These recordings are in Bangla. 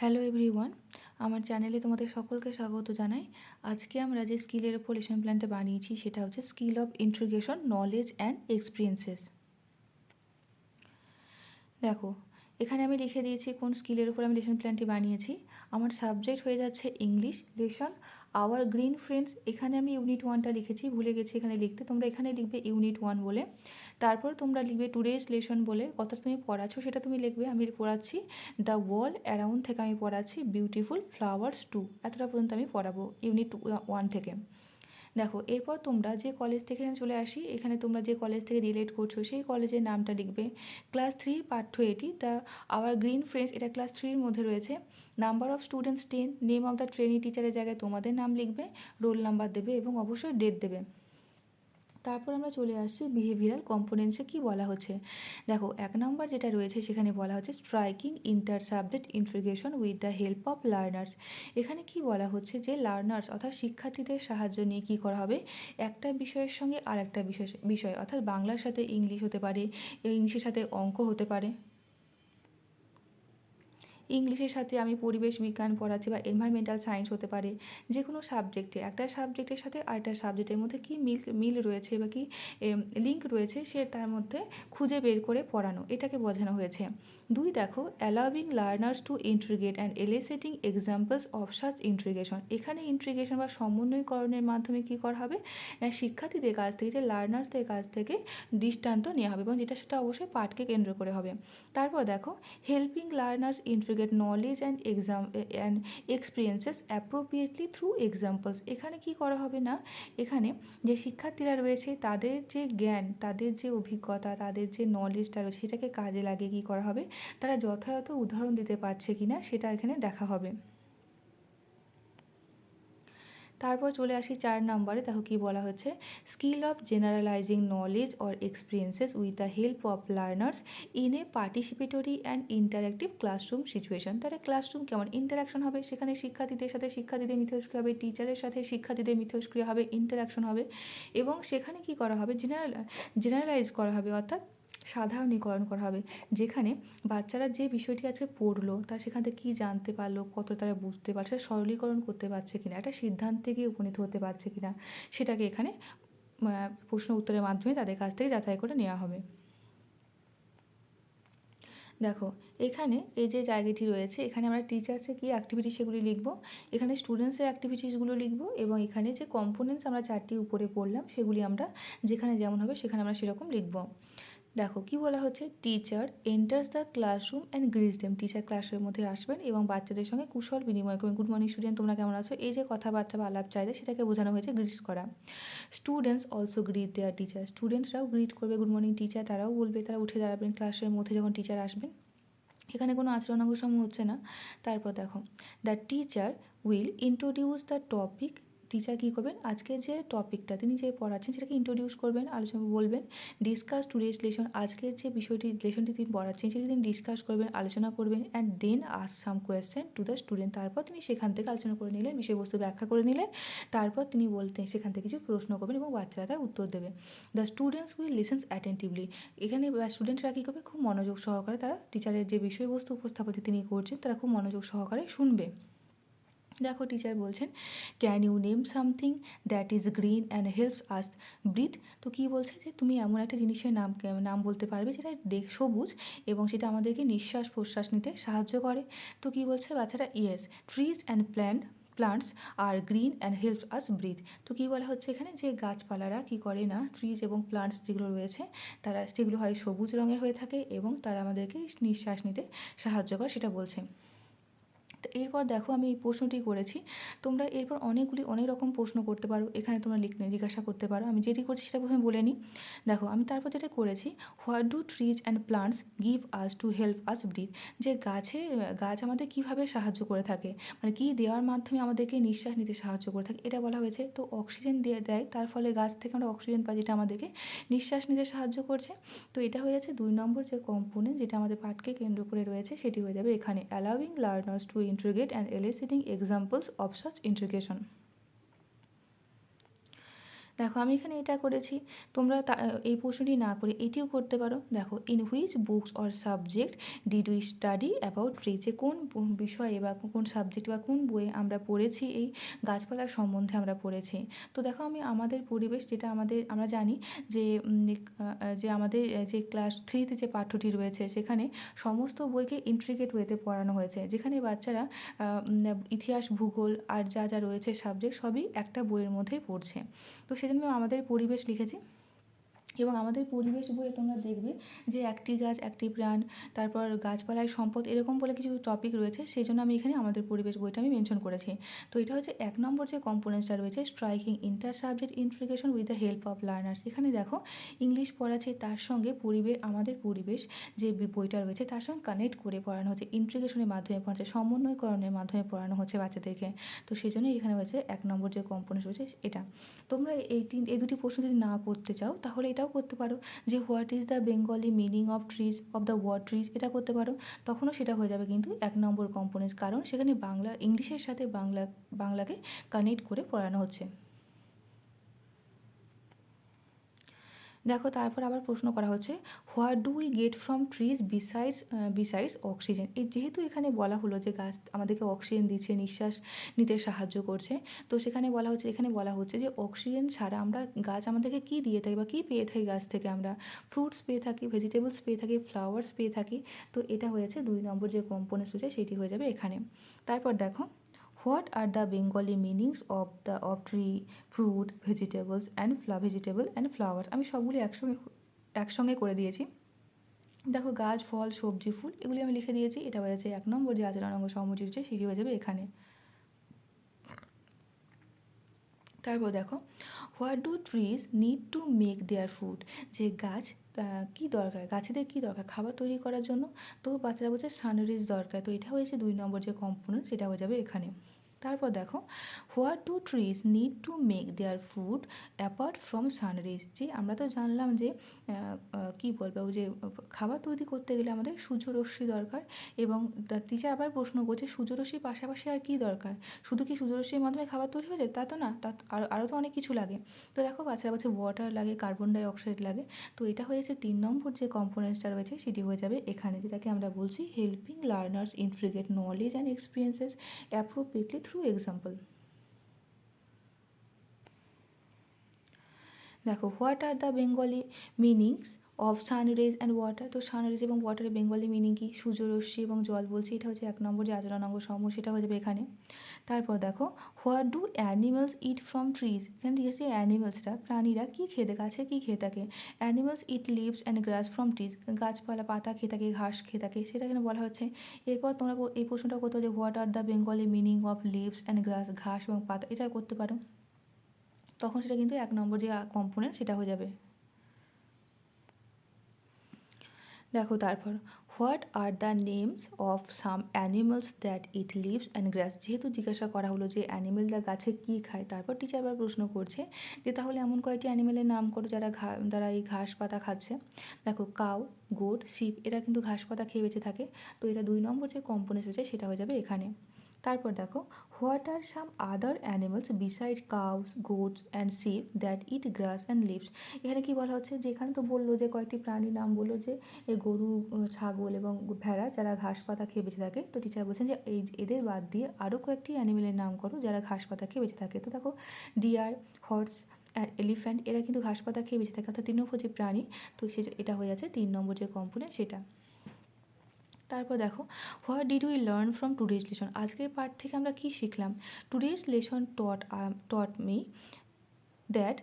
হ্যালো এভরিওয়ান, আমার চ্যানেলে তোমাদের সকলকে স্বাগত জানাই। আজকে আমরা যে স্কিলের ওপর লেসন প্ল্যানটা বানিয়েছি, সেটা হচ্ছে skill of integration, knowledge and experiences. দেখো, এখানে আমি লিখে দিয়েছি কোন স্কিলের উপর আমি লেসন প্ল্যানটি বানিয়েছি। আমার সাবজেক্ট হয়ে যাচ্ছে English lesson our green friends এখানে আমি ইউনিট ওয়ানটা লিখেছি, ভুলে গেছি এখানে লিখতে। তোমরা এখানে লিখবে ইউনিট ওয়ান বলে। তারপর তোমরা লিখবে টুডেজ লেসন বলে। কত তুমি পড়াচ্ছ সেটা তুমি লিখবে। আমি পড়াচ্ছি দ্য ওয়াল অ্যারাউন্ড থেকে আমি পড়াচ্ছি বিউটিফুল ফ্লাওয়ার্স টু এতটা পর্যন্ত আমি পড়াবো ইউনিট ওয়ান থেকে। দেখো, এরপর তোমরা যে কলেজ থেকে চলে আসি, এখানে তোমরা যে কলেজ থেকে রিলেট করছ, সেই কলেজের নামটা লিখবে ক্লাস থ্রির পাঠ্য এটি দ্য আওয়ার গ্রিন ফ্রেন্ডস এটা ক্লাস থ্রির মধ্যে রয়েছে। Number of students ten name of the training টিচারের জায়গায় তোমাদের নাম লিখবে রোল নাম্বার দেবে এবং অবশ্যই ডেট দেবে। তারপর আমরা চলে আসছি বিহেভিয়ারাল কম্পোনেন্টসে কি বলা হচ্ছে? দেখো, এক নম্বর যেটা রয়েছে সেখানে বলা হচ্ছে striking inter subject integration with the help of learners এখানে কি বলা হচ্ছে যে লার্নার্স অর্থাৎ শিক্ষার্থীদের সাহায্য নিয়ে কী করা হবে? একটা বিষয়ের সঙ্গে আর একটা বিষয় বিষয় অর্থাৎ বাংলার সাথে ইংলিশ হতে পারে, ইংলিশের সাথে অঙ্ক হতে পারে। ইংলিশের সাথে আমি পরিবেশ বিজ্ঞান পড়াচ্ছি বা এনভায়রনমেন্টাল সায়েন্স হতে পারে যে কোনো সাবজেক্টে একটা সাবজেক্টের সাথে আরেকটা সাবজেক্টের মধ্যে কী মিল মিল রয়েছে বা কী লিঙ্ক রয়েছে সে তার মধ্যে খুঁজে বের করে পড়ানো, এটাকে বোঝানো হয়েছে। দুই, দেখো অ্যালাউবিং learners to integrate and eliciting examples of such integration এখানে ইন্ট্রিগেশন বা সমন্বয়করণের মাধ্যমে কী করা হবে? না, শিক্ষার্থীদের কাছ থেকে, যে লার্নার্সদের কাছ থেকে দৃষ্টান্ত নেওয়া হবে এবং যেটা সেটা অবশ্যই পাঠকে কেন্দ্র করে হবে। তারপর দেখো helping learners integrate get knowledge and exam, and experiences appropriately through examples. এখানে কি করা হবে না? এখানে যে শিক্ষার্থীরা রয়েছে, তাদের যে জ্ঞান, তাদের যে অভিজ্ঞতা, তাদের যে নলেজটা রয়েছে, সেটাকে কাজে লাগিয়ে কী করা হবে? তারা যথাযথ উদাহরণ দিতে পারছে কি না সেটা এখানে দেখা হবে। তারপর চলে আসি চার নম্বরে, দেখো কী বলা হচ্ছে? Skill of generalising knowledge or experiences with the help of learners in a participatory and interactive classroom situation তাহলে ক্লাসরুম কেমন? ইন্টারাকশন হবে, সেখানে শিক্ষার্থীদের সাথে শিক্ষার্থীদের মিথস্ক্রিয়া হবে টিচারের সাথে শিক্ষার্থীদের মিথস্ক্রিয়া হবে ইন্টারাকশন হবে এবং সেখানে কি করা হবে? জেনারেল জেনারেলাইজ করা হবে, অর্থাৎ সাধারণীকরণ করা হবে। যেখানে বাচ্চারা যে বিষয়টি আছে পড়ল, তারা সেখান থেকে কী জানতে পারল কত তারা বুঝতে পারছে সরলীকরণ করতে পারছে কিনা, একটা সিদ্ধান্তে গিয়ে উপনীত হতে পারছে কিনা, সেটাকে এখানে প্রশ্ন উত্তরের মাধ্যমে তাদের কাছ থেকে যাচাই করে নেওয়া হবে। দেখো, এখানে এই যে জায়গাটি রয়েছে, এখানে আমরা টিচার্সের কী অ্যাক্টিভিটি সেগুলি লিখব, এখানে স্টুডেন্টসের অ্যাক্টিভিটিসগুলো লিখব, এবং এখানে যে কম্পোনেন্টস আমরা চারটি উপরে পড়লাম, সেগুলি আমরা যেখানে যেমন হবে সেখানে আমরা সেরকম লিখব। দেখো কি বলা হচ্ছে? Teacher enters the classroom and greets them teacher ক্লাসরুমের মধ্যে আসবেন এবং বাচ্চাদের সঙ্গে কুশল বিনিময় করবেন। গুড মর্নিং স্টুডেন্ট তোমরা কেমন আছো? এই যে কথাবার্তা বা আলাপ চাইলে সেটাকে বোঝানো হয়েছে গ্রিজ করা। Students also greet their teacher স্টুডেন্টরাও greet করবে। গুড মর্নিং টিচার তারাও বলবে, তারা উঠে দাঁড়াবেন ক্লাসের মধ্যে যখন টিচার আসবেন। এখানে কোনো আচরণাঙ্গ সমূহ হচ্ছে না। তারপর দেখো the teacher will introduce the topic teacher কী করবেন? আজকে যে টপিকটা তিনি যে পড়াচ্ছেন, সেটাকে ইন্ট্রোডিউস করবেন, আলোচনা বলবেন ডিসকাস টুডেস লেসন আজকের যে বিষয়টি লেসনটি তিনি পড়াচ্ছেন, সেটি তিনি ডিসকাস করবেন, আলোচনা করবেন and then ask some question to the student তারপর তিনি সেখান থেকে আলোচনা করে নিলেন, বিষয়বস্তু ব্যাখ্যা করে নিলেন, তারপর তিনি বলতেন, সেখান থেকে কিছু প্রশ্ন করবেন এবং বাচ্চারা তার উত্তর দেবে the students will listens attentively এখানে স্টুডেন্টরা কী করবে? খুব মনোযোগ সহকারে তারা টিচারের যে বিষয়বস্তু উপস্থাপন তিনি করছেন, তারা খুব মনোযোগ সহকারে শুনবে। দেখো টিচার বলছেন can you name something that is green and helps us breathe তো কী বলছে যে, তুমি এমন একটা জিনিসের নাম নাম বলতে পারবে যেটা দেখ সবুজ এবং সেটা আমাদেরকে নিঃশ্বাস প্রশ্বাস নিতে সাহায্য করে। তো কী বলছে বাচ্চারা yes trees and plant plants R green and help us breathe তো কী বলা হচ্ছে এখানে? যে গাছপালারা কী করে না ট্রিজ এবং প্লান্টস যেগুলো রয়েছে, তারা সেগুলো হয় সবুজ রঙের হয়ে থাকে এবং তারা আমাদেরকে নিঃশ্বাস নিতে সাহায্য করে, সেটা বলছে। তো এরপর দেখো আমি এই প্রশ্নটি করেছি। তোমরা এরপর অনেকগুলি অনেক রকম প্রশ্ন করতে পারো। এখানে তোমরা লিখতে জিজ্ঞাসা করতে পারো। আমি যেটি করছি সেটা প্রথমে বলে নিই। দেখো, আমি তারপর যেটা করেছি, what do trees and plants give us to help us breathe? যে গাছে, গাছ আমাদের কীভাবে সাহায্য করে থাকে? মানে কী দেওয়ার মাধ্যমে আমাদেরকে নিঃশ্বাস নিতে সাহায্য করে থাকে? এটা বলা হয়েছে। তো অক্সিজেন দিয়ে দেয়, তার ফলে গাছ থেকে আমরা অক্সিজেন পাই, যেটা আমাদেরকে নিঃশ্বাস নিতে সাহায্য করছে। তো এটা হয়ে যাচ্ছে দুই নম্বর যে কম্পোনেন্ট যেটা আমাদের পাঠকে কেন্দ্র করে রয়েছে, সেটি হয়ে যাবে এখানে allowing learners to interrogate and eliciting examples of such integration দেখো, আমি এখানে এটা করেছি। তোমরা এই প্রশ্নটি না করে এটিও করতে পারো। দেখো in which books or subject did we study about tree যে কোন বিষয়ে বা কোন সাবজেক্ট বা কোন বইয়ে আমরা পড়েছি, এই গাছপালার সম্বন্ধে আমরা পড়েছি। তো দেখো, আমি আমাদের পরিবেশ যেটা আমাদের, আমরা জানি যে যে আমাদের যে ক্লাস থ্রিতে যে পাঠ্যটি রয়েছে, সেখানে সমস্ত বইকে ইন্ট্রিকেট ওয়েতে পড়ানো হয়েছে। যেখানে বাচ্চারা ইতিহাস, ভূগোল আর যা যা রয়েছে সাবজেক্ট সবই একটা বইয়ের মধ্যেই পড়ছে। তো সেজন্য আমাদের পরিবেশ লিখেছি। এবং আমাদের পরিবেশ বইয়ে তোমরা দেখবে যে একটি গাছ, একটি প্রাণ, তারপর গাছপালায় সম্পদ এরকম বলে কিছু টপিক রয়েছে, সেই জন্য আমি এখানে আমাদের পরিবেশ বইটা আমি মেনশন করেছি। তো এটা হচ্ছে এক নম্বর যে কম্পোনেন্টসটা রয়েছে striking inter subject integration with the help of learners এখানে দেখো ইংলিশ পড়াচ্ছে তার সঙ্গে পরিবেশ আমাদের পরিবেশ যে বইটা রয়েছে, তার সঙ্গে কানেক্ট করে পড়ানো হচ্ছে ইন্টিগ্রেশনের মাধ্যমে পড়াচ্ছে সমন্বয়করণের মাধ্যমে পড়ানো হচ্ছে বাচ্চাদেরকে। তো সেই জন্য এখানে হচ্ছে এক নম্বর যে কম্পোনেন্ট রয়েছে, এটা। তোমরা এই তিন, এই দুটি প্রশ্ন যদি না করতে চাও, তাহলে এটাও করতে পারো যে what is the Bengali meaning of trees of the word trees এটা করতে পারো, তখনও সেটা হয়ে যাবে কিন্তু এক নম্বর কম্পোনেন্টস কারণ সেখানে বাংলা, ইংলিশের সাথে বাংলা, বাংলাকে কানেক্ট করে পড়ানো হচ্ছে। দেখো, তারপর আবার প্রশ্ন করা হচ্ছে what do we get from trees besides besides oxygen এই যেহেতু এখানে বলা হলো যে গাছ আমাদেরকে অক্সিজেন দিচ্ছে, নিঃশ্বাস নিতে সাহায্য করছে, তো সেখানে বলা হচ্ছে, এখানে বলা হচ্ছে যে অক্সিজেন ছাড়া আমরা গাছ আমাদেরকে কী দিয়ে থাকি বা কী পেয়ে থাকি গাছ থেকে আমরা? ফ্রুটস পেয়ে থাকি ভেজিটেবলস পেয়ে থাকি ফ্লাওয়ার্স পেয়ে থাকি, তো এটা হয়েছে দুই নম্বর যে কম্পোনেন্টস রয়েছে সেটি হয়ে যাবে এখানে। তারপর দেখো what are the Bengali meanings of the of tree fruit vegetables and ফ্লা vegetable and flowers আমি সবগুলি একসঙ্গে একসঙ্গে করে দিয়েছি। দেখো গাছ, ফল, সবজি, ফুল, এগুলি আমি লিখে দিয়েছি। এটা হয়ে যাচ্ছে এক নম্বর, যে আচরণ অঙ্গ সমুচি রয়েছে, সেটি হয়ে যাবে এখানে। তারপর দেখো what do trees need to make their food যে গাছ কী দরকার? গাছেদের কি দরকার? খাবার তৈরি করার জন্য তো বাচ্চারা বলছে সানরিজ দরকার। তো এটা হয়েছে দুই নম্বর যে কম্পোনেন্ট সেটা হয়ে যাবে এখানে। তারপর দেখো, what to trees need to make their food apart from sunrays যে আমরা তো জানলাম যে কী বলব যে খাবার তৈরি করতে গেলে আমাদের সূর্যরশ্মি দরকার এবং টিচার আবার প্রশ্ন করছে, সূর্যরশ্মির পাশাপাশি আর কী দরকার? শুধু কি সূর্যরশ্মির মাধ্যমে খাবার তৈরি হয়ে যায়? তা তো না, তা আরও আরও তো অনেক কিছু লাগে। তো দেখো বাচ্চারা বলছে ওয়াটার লাগে কার্বন ডাইঅক্সাইড লাগে। তো এটা হয়েছে তিন নম্বর যে কম্পোনেন্টসটা রয়েছে, সেটি হয়ে যাবে এখানে, যেটাকে আমরা বলছি helping learners interrogate knowledge and experiences appropriately through example. দেখো what are the Bengali meanings of sunrays and water তো সানরেজ এবং ওয়াটারের বেঙ্গলি মিনিং কি? সূর্যরশ্মি এবং জল বলছি, এটা হচ্ছে এক নম্বর যে আচরণাঙ্গ সমূহ, সেটা হয়ে যাবে এখানে। তারপর দেখো what do animals eat from trees এখানে ঠিক আছে অ্যানিমালসটা প্রাণীরা কী থাকে, গাছে কী খেয়ে থাকে? Animals eat leaves and grass from trees গাছপালা, পাতা খেয়ে থাকে, ঘাস খেয়ে থাকে, সেটা এখানে বলা হচ্ছে। এরপর তোমরা এই প্রশ্নটা করতে যে what are the Bengali meaning of leaves and grass ঘাস এবং পাতা, এটা করতে পারো। তখন সেটা কিন্তু এক নম্বর যে কম্পোনেন্ট সেটা হয়ে যাবে। দেখো তারপর, what are the names of some animals that eat leaves and grass? যেহেতু জিজ্ঞাসা করা হলো যে অ্যানিমেলরা গাছে কী খায়, তারপর টিচার আবার প্রশ্ন করছে যে তাহলে এমন কয়েকটি অ্যানিমেলের নাম করো যারা ঘা, যারা এই ঘাস পাতা খাচ্ছে? দেখো, কাউ, গোট, শিপ, এরা কিন্তু ঘাস পাতা খেয়ে বেঁচে থাকে। তো এটা দুই নম্বর যে কম্পোনেন্ট হচ্ছে সেটা হয়ে যাবে এখানে। তারপর দেখো what are some other animals beside cows goats and sheep that eat grass and leaves এখানে কি বলা হচ্ছে? যে এখানে তো বলল যে কয়েকটি প্রাণীর নাম বলল যে গরু ছাগল এবং ভেড়া যারা ঘাস পাতা খেয়ে বেঁচে থাকে। তো টিচার বলছেন যে, এই এদের বাদ দিয়ে আরও কয়েকটি অ্যানিমেলের নাম করো যারা ঘাস পাতা খেয়ে বেঁচে থাকে। তো দেখো ডিয়ার হর্স এলিফ্যান্ট এরা কিন্তু ঘাস পাতা খেয়ে বেঁচে থাকে। অর্থাৎ তৃণভোজী প্রাণী। তো সে এটা হয়ে যাচ্ছে তিন নম্বর যে কম্পোনেন্ট সেটা। তারপর দেখো what did we learn from today's lesson আজকের পার্ট থেকে আমরা কী শিখলাম? Today's lesson taught taught me that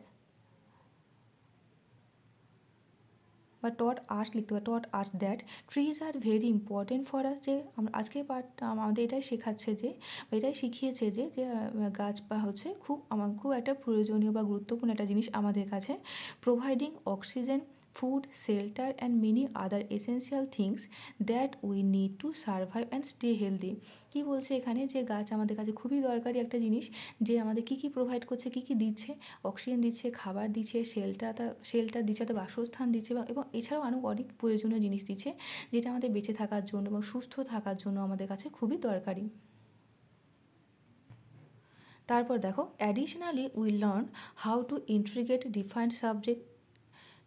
বা টট আর্ট লিখতে পারি taught art that trees are very important for us যে আজকের পার্ট আমাদের এটাই শেখাচ্ছে যে এটাই শিখিয়েছে যে যে গাছ বা হচ্ছে খুব, আমার খুব একটা প্রয়োজনীয় বা গুরুত্বপূর্ণ একটা জিনিস আমাদের কাছে providing oxygen food shelter and many other essential things that we need to survive and stay healthy কী বলছে এখানে? যে গাছ আমাদের কাছে খুবই দরকারি একটা জিনিস, যে আমাদের কী কী প্রোভাইড করছে, কী কী দিচ্ছে? অক্সিজেন দিচ্ছে, খাবার দিচ্ছে শেল্টার শেল্টার দিচ্ছে তাদের বাসস্থান দিচ্ছে এবং এছাড়াও আরও অনেক প্রয়োজনীয় জিনিস দিচ্ছে, যেটা আমাদের বেঁচে থাকার জন্য এবং সুস্থ থাকার জন্য আমাদের কাছে খুবই দরকারি। তারপর দেখো additionally we learn how to integrate different subject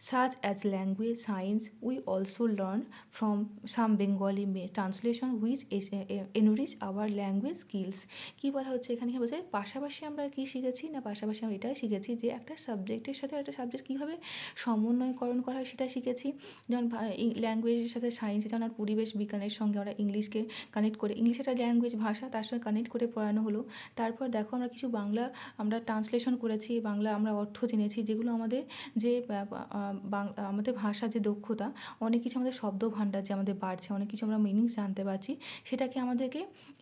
such as language science we also learn from some bengali translation which is uh, enrich our language skills. কি বলা হচ্ছে এখানে? বলছে? পাশাপাশি আমরা কি শিখেছি? না পাশাপাশি আমরা এটাই শিখেছি যে একটা সাবজেক্টের সাথে একটা সাবজেক্ট কীভাবে সমন্বয়করণ করা হয় সেটা শিখেছি। যেমন ল্যাঙ্গুয়েজের সাথে সায়েন্স যেমন আর পরিবেশ বিজ্ঞানের সঙ্গে আমরা ইংলিশকে কানেক্ট করে ইংলিশ একটা ল্যাঙ্গুয়েজ ভাষা তার সঙ্গে কানেক্ট করে পড়ানো হলো। তারপর দেখো আমরা কিছু বাংলা আমরা ট্রান্সলেশন করেছি বাংলা আমরা অর্থ জেনেছি যেগুলো আমাদের যে আমাদের ভাষার যে দক্ষতা, অনেক কিছু আমাদের শব্দ ভাণ্ডার যে আমাদের বাড়ছে, অনেক কিছু আমরা মিনিংস জানতে পারছি, সেটাকে আমাদেরকে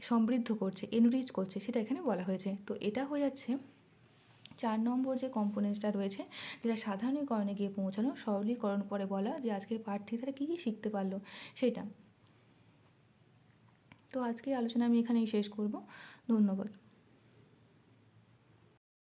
সমৃদ্ধ করছে এনরিচ করছে, সেটা এখানে বলা হয়েছে। তো এটা হয়ে যাচ্ছে চার নম্বর যে কম্পোনেন্টসটা রয়েছে, যেটা সাধারণীকরণে গিয়ে পৌঁছানো, সরলীকরণ পরে বলা, যে আজকের থেকে তারা কী কী শিখতে পারল, সেটা। তো আজকের আলোচনা আমি এখানেই শেষ করব। ধন্যবাদ।